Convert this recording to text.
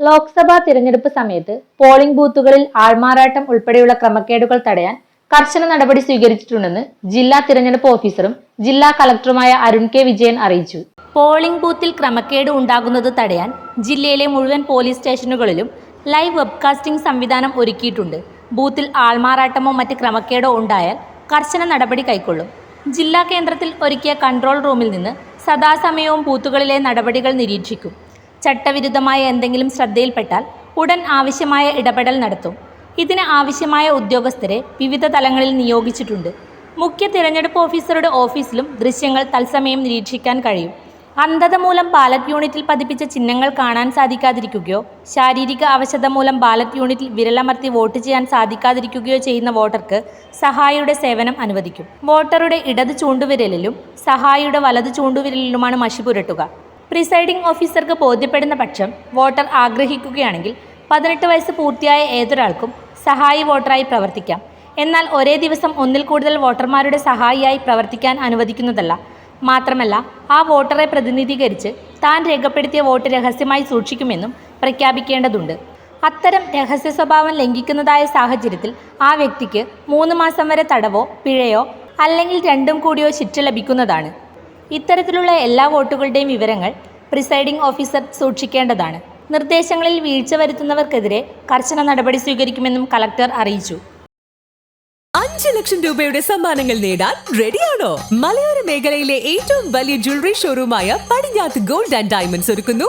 ലോക്സഭാ തിരഞ്ഞെടുപ്പ് സമയത്ത് പോളിംഗ് ബൂത്തുകളിൽ ആൾമാറാട്ടം ഉൾപ്പെടെയുള്ള ക്രമക്കേടുകൾ തടയാൻ കർശന നടപടി സ്വീകരിച്ചിട്ടുണ്ടെന്ന് ജില്ലാ തിരഞ്ഞെടുപ്പ് ഓഫീസറും ജില്ലാ കളക്ടറുമായ അരുൺ കെ വിജയൻ അറിയിച്ചു. പോളിംഗ് ബൂത്തിൽ ക്രമക്കേട് ഉണ്ടാകുന്നത് തടയാൻ ജില്ലയിലെ മുഴുവൻ പോലീസ് സ്റ്റേഷനുകളിലും ലൈവ് വെബ്കാസ്റ്റിംഗ് സംവിധാനം ഒരുക്കിയിട്ടുണ്ട്. ബൂത്തിൽ ആൾമാറാട്ടമോ മറ്റ് ക്രമക്കേടോ ഉണ്ടായാൽ കർശന നടപടി കൈക്കൊള്ളും. ജില്ലാ കേന്ദ്രത്തിൽ ഒരുക്കിയ കൺട്രോൾ റൂമിൽ നിന്ന് സദാസമയവും ബൂത്തുകളിലെ നടപടികൾ നിരീക്ഷിക്കും. ചട്ടവിരുദ്ധമായ എന്തെങ്കിലും ശ്രദ്ധയിൽപ്പെട്ടാൽ ഉടൻ ആവശ്യമായ ഇടപെടൽ നടത്തും. ഇതിന് ആവശ്യമായ ഉദ്യോഗസ്ഥരെ വിവിധ തലങ്ങളിൽ നിയോഗിച്ചിട്ടുണ്ട്. മുഖ്യ തിരഞ്ഞെടുപ്പ് ഓഫീസറുടെ ഓഫീസിലും ദൃശ്യങ്ങൾ തത്സമയം നിരീക്ഷിക്കാൻ കഴിയും. അന്ധത മൂലം ബാലറ്റ് യൂണിറ്റിൽ പതിപ്പിച്ച ചിഹ്നങ്ങൾ കാണാൻ സാധിക്കാതിരിക്കുകയോ ശാരീരിക അവശത മൂലം ബാലറ്റ് യൂണിറ്റിൽ വിരലമർത്തി വോട്ട് ചെയ്യാൻ സാധിക്കാതിരിക്കുകയോ ചെയ്യുന്ന വോട്ടർക്ക് സഹായിയുടെ സേവനം അനുവദിക്കും. വോട്ടറുടെ ഇടത് ചൂണ്ടുവിരലിലും സഹായിയുടെ വലത് ചൂണ്ടുവിരലിലുമാണ് മഷി പുരട്ടുക. പ്രിസൈഡിംഗ് ഓഫീസർക്ക് ബോധ്യപ്പെടുന്ന പക്ഷം വോട്ടർ ആഗ്രഹിക്കുകയാണെങ്കിൽ പതിനെട്ട് വയസ്സ് പൂർത്തിയായ ഏതൊരാൾക്കും സഹായി വോട്ടറായി പ്രവർത്തിക്കാം. എന്നാൽ ഒരേ ദിവസം ഒന്നിൽ കൂടുതൽ വോട്ടർമാരുടെ സഹായിയായി പ്രവർത്തിക്കാൻ അനുവദിക്കുന്നതല്ല. മാത്രമല്ല ആ വോട്ടറെ പ്രതിനിധീകരിച്ച് താൻ രേഖപ്പെടുത്തിയ വോട്ട് രഹസ്യമായി സൂക്ഷിക്കുമെന്നും പ്രഖ്യാപിക്കേണ്ടതുണ്ട്. അത്തരം രഹസ്യ സ്വഭാവം ലംഘിക്കുന്നതായ സാഹചര്യത്തിൽ ആ വ്യക്തിക്ക് മൂന്ന് മാസം വരെ തടവോ പിഴയോ അല്ലെങ്കിൽ രണ്ടും കൂടിയോ ശിക്ഷ ലഭിക്കുന്നതാണ്. ഇത്തരത്തിലുള്ള എല്ലാ വോട്ടുകളുടെയും വിവരങ്ങൾ പ്രിസൈഡിംഗ് ഓഫീസർ സൂക്ഷിക്കേണ്ടതാണ്. നിർദ്ദേശങ്ങളിൽ വീഴ്ച വരുത്തുന്നവർക്കെതിരെ കർശന നടപടി സ്വീകരിക്കുമെന്നും കളക്ടർ അറിയിച്ചു. അഞ്ച് ലക്ഷം രൂപയുടെ സമ്മാനങ്ങൾ നേടാൻ റെഡിയാണോ? മലയോര മേഖലയിലെ ഏറ്റവും വലിയ ജ്വല്ലറി ഷോറൂമായ പടിഞ്ഞാത്ത് ഗോൾഡ് ആൻഡ് ഡയമണ്ട്സ് ഒരുക്കുന്നു.